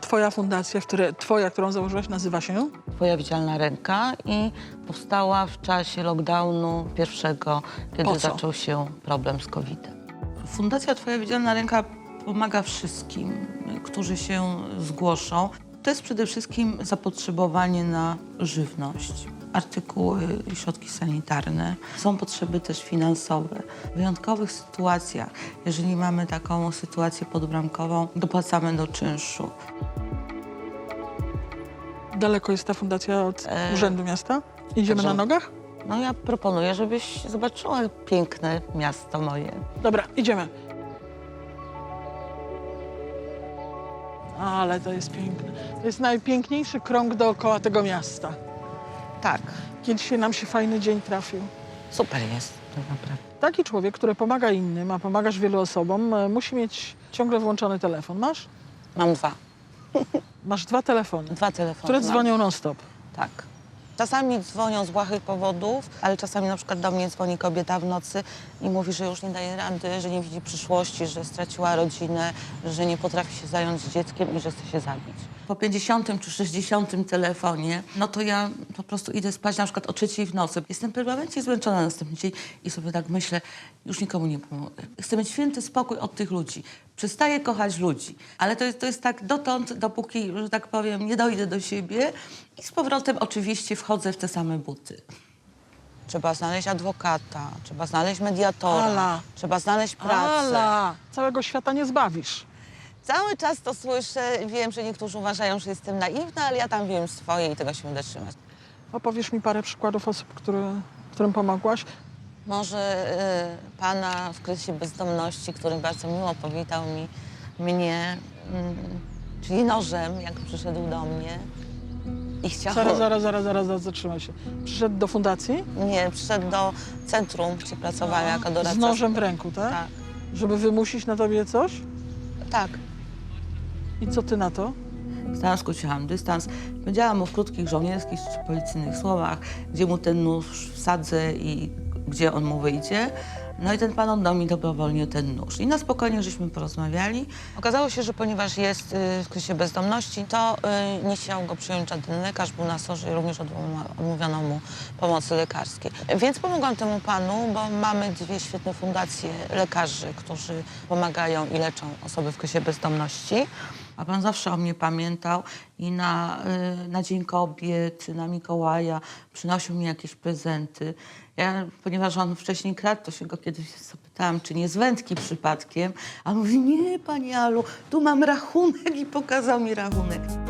Twoja fundacja, które, twoja, którą założyłaś, nazywa się? Twoja widzialna ręka i powstała w czasie lockdownu pierwszego, kiedy co? zaczął się problem z COVID-em. Fundacja Twoja widzialna ręka pomaga wszystkim, którzy się zgłoszą. To jest przede wszystkim zapotrzebowanie na żywność, artykuły, i środki sanitarne. Są potrzeby też finansowe. W wyjątkowych sytuacjach, jeżeli mamy taką sytuację podbramkową, dopłacamy do czynszu. Daleko jest ta fundacja od E, Urzędu Miasta? Idziemy także- na nogach? No ja proponuję, żebyś zobaczyła piękne miasto moje. Dobra, idziemy. Ale to jest piękne. To jest najpiękniejszy krąg dookoła tego miasta. Tak, Kiedyś się nam się fajny dzień trafił. super jest tak naprawdę. Taki człowiek, który pomaga innym, a pomagasz wielu osobom, e, musi mieć ciągle włączony telefon. Masz? Mam dwa, Masz dwa telefony, dwa telefony. które mam. dzwonią non-stop. Tak. Czasami dzwonią z błahych powodów, ale czasami na przykład do mnie dzwoni kobieta w nocy i mówi, że już nie daje rady, że nie widzi przyszłości, że straciła rodzinę, że nie potrafi się zająć dzieckiem i że chce się zabić. Po 50 czy 60 telefonie, no to ja po prostu idę spać na przykład o trzeciej w nocy. Jestem permanentnie zmęczona na następny dzień i sobie tak myślę, już nikomu nie pomogę. Chcę mieć święty spokój od tych ludzi. Przestaję kochać ludzi, ale to jest, to jest tak dotąd, dopóki, że tak powiem, nie dojdę do siebie i z powrotem oczywiście wchodzę w te same buty. Trzeba znaleźć adwokata, trzeba znaleźć mediatora, Ala. trzeba znaleźć pracę. Ala! Całego świata nie zbawisz. Cały czas to słyszę, wiem, że niektórzy uważają, że jestem naiwna, ale ja tam wiem swoje i tego się będę trzymać. Opowiesz mi parę przykładów osób, które, którym pomogłaś? Może y, pana w kryzysie bezdomności, który bardzo miło powitał mi, mnie, mm, czyli nożem, jak przyszedł do mnie i chciał... Zaraz, zaraz, zaraz, zaraz, zaraz, zatrzymaj się. Przyszedł do fundacji Nie, przyszedł do centrum, gdzie pracowałam jako doradca. z nożem w ręku, tak? Tak, Żeby wymusić na tobie coś? tak. I co ty na to? Stałam, skróciłam dystans. Powiedziałam mu w krótkich żołnierskich czy policyjnych słowach, gdzie mu ten nóż wsadzę i gdzie on mu wyjdzie. No i ten pan oddał mi dobrowolnie ten nóż. I na spokojnie żeśmy porozmawiali. Okazało się, że ponieważ jest y, w kryzysie bezdomności, to y, nie chciał go przyjąć żaden lekarz, był na sorze i również odmówiono- odmówiono mu pomocy lekarskiej. Więc pomogłam temu panu, bo mamy dwie świetne fundacje lekarzy, którzy pomagają i leczą osoby w kryzysie bezdomności. A pan zawsze o mnie pamiętał i na, y, na Dzień Kobiet, na Mikołaja przynosił mi jakieś prezenty. Ja, ponieważ on wcześniej kradł, to się go kiedyś zapytałam, czy nie z wędki przypadkiem. A mówi, nie, pani Alu, tu mam rachunek i pokazał mi rachunek.